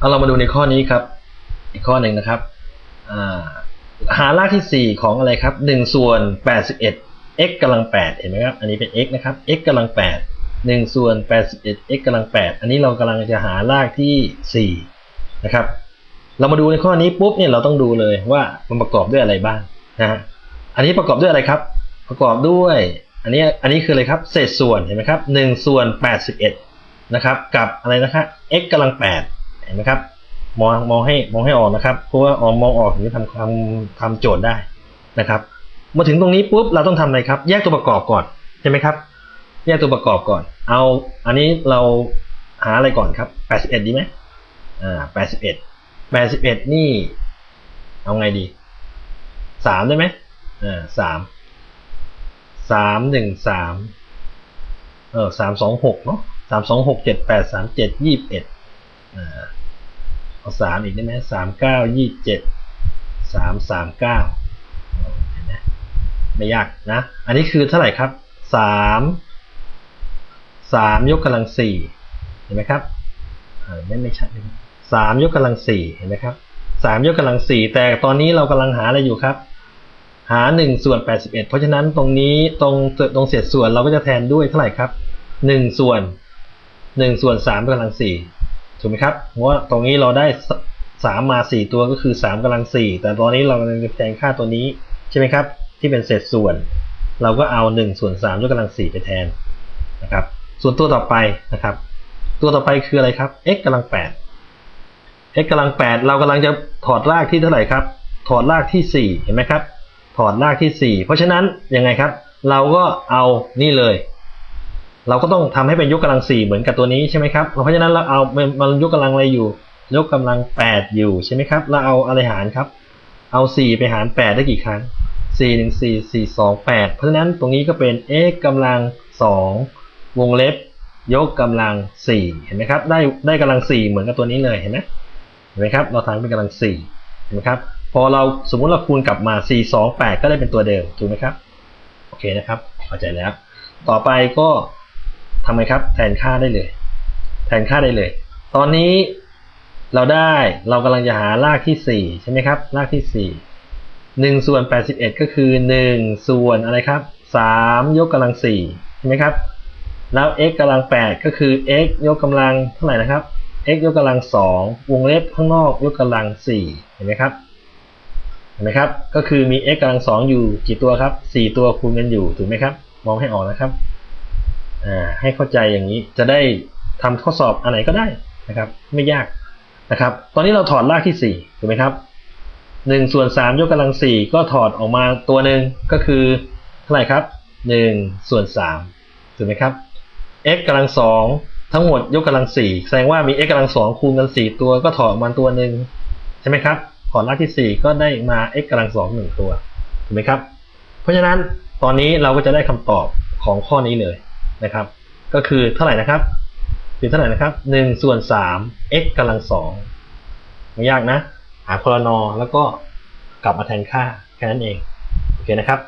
เอาเรามาดูในข้อนี้ครับ อีกข้อหนึ่งนะครับหารากที่ 4 ของอะไรครับ1ส่วน 81 x กำลัง 8 เห็นไหมครับ อันนี้เป็น x นะครับ x กำลัง 8 1ส่วน 81 x กำลัง 8 อันนี้เรากำลังจะหารากที่ 4 นะครับ เรามาดูในข้อนี้ปุ๊บเนี่ยเราต้องดูเลยว่ามันประกอบด้วยอะไรบ้างนะฮะ อันนี้ประกอบด้วยอะไรครับ ประกอบด้วย อันนี้ อันนี้คืออะไรครับ เศษส่วน เห็นไหมครับ1ส่วน 81 นะครับ กับอะไรนะครับ x กำลัง 8 ห็นไหมครับ มองมองให้มองให้ออกนะครับเพราะว่าออกมองออกถึงจะทำทำทำโจทย์ได้นะครับมาถึงตรงนี้ปุ๊บเราต้องทำอะไรครับ แยกตัวประกอบก่อนใช่ไหมครับ แยกตัวประกอบก่อน เอาอันนี้เราหาอะไรก่อนครับ 81 ดีไหมอ่า 81 81 นี่ เอาไงดี 3 ได้ไหมอ่าสามสามหนึ่งสามเออสามสองหกเนาะสามสองหกเจ็ดแปดสามเจ็ดยี่สิบเอ็ดอ่า เอาสามอีกได้ไหมสามเก้ายี่เจ็ดสามสามเก้าเห็นไหมไม่ยากนะ อันนี้คือเท่าไหร่ครับสามสามยกกำลังสี่เห็นไหมครับอ่าไม่ไม่ชัดสามยกกำลังสี่เห็นไหมครับสามยกกำลังสี่แต่ตอนนี้เรากำลังหาอะไรอยู่ครับ หา1ส่วน81เพราะฉะนั้นตรงนี้ตรงตรงเศษส่วนเราก็จะแทนด้วยเท่าไหร่ครับ1ส่วน1ส่วน3กำลัง4 ถูกไหมครับเพราะว่าตรงนี้เราได้3มา4ตัวก็คือ3กำลัง4แต่ตอนนี้เรากำลังจะแทนค่าตัวนี้ใช่ไหมครับ ที่เป็นเศษส่วน เราก็เอา1ส่วน3ยกกำลัง4ไปแทนนะครับ ส่วนตัวต่อไปนะครับ ตัวต่อไปคืออะไรครับ x กำลัง8 x กำลัง8เรากำลังจะถอดรากที่เท่าไหร่ครับ ถอดรากที่4เห็นไหมครับ ถอดรากที่4เพราะฉะนั้นยังไงครับ เราก็เอานี่เลย เราก็ต้องทำให้เป็นยกกำลัง4เหมือนกับตัวนี้ใช่ไหมครับเพราะฉะนั้นเราเอามันยกกำลังอะไรอยู่ ยกกำลัง 8 อยู่ใช่ไหมครับเราเอาอะไรหารครับ เอา 4 ไปหาร 8 ได้กี่ครั้ง 4 1 4 4 2 8 เพราะฉะนั้นตรงนี้ก็เป็น x กำลัง 2 วงเล็บ ยกกำลัง 4 เห็นไหมครับได้ได้กำลัง 4 เหมือนกับตัวนี้เลยเห็นไหมเห็นไหมครับเราทำเป็นกำลัง 4 เห็นไหมครับพอเราสมมุติเราคูณกลับมา 4 2 8 ก็ได้เป็นตัวเดิมถูกไหมครับโอเคนะครับเข้าใจแล้ว ต่อไปก็ ทำไงครับ แทนค่าได้เลย แทนค่าได้เลย ตอนนี้เราได้เรากำลังจะหารากที่4ใช่ไหมครับ รากที่4 1ส่วน81 ก็คือ1ส่วนอะไรครับ3ยกกำลัง4ใช่ไหมครับ แล้ว x กำลัง 8 ก็คือ x ยกกำลังเท่าไหร่นะครับ x ยกกำลัง 2 วงเล็บข้างนอกยกกำลัง 4 เห็นไหมครับเห็นไหมครับ ก็คือมี x กำลังสองอยู่กี่ตัวครับ 4 ตัวคูณกันอยู่ถูกไหมครับ มองให้ออกนะครับ ให้เข้าใจอย่างนี้จะได้ทำข้อสอบอันไหนก็ได้นะครับ ไม่ยากนะครับ ตอนนี้เราถอดรากที่4ถูกไหมครับ1ส่วน3ยกกำลัง 4 ก็ถอดออกมาตัวหนึ่งก็คือเท่าไหร่ครับ1ส่วน3ถูกไหมครับ x กำลังสองทั้งหมดยกกำลัง 4 แสดงว่ามี x กำลังสองคูณกัน 4 ตัวก็ถอดออกมาตัวหนึ่งใช่ไหมครับถอดรากที่ 4 ก็ได้มา x กำลังสองหนึ่งตัวถูกไหมครับ เพราะฉะนั้นตอนนี้เราก็จะได้คำตอบของข้อนี้เลย นะครับ ก็คือเท่าไหร่นะครับคือเท่าไหร่นะครับ1ส่วน3 x กำลังสองไม่ยากนะ หาพลนแล้วก็กลับมาแทนค่าแค่นั้นเอง โอเคนะครับ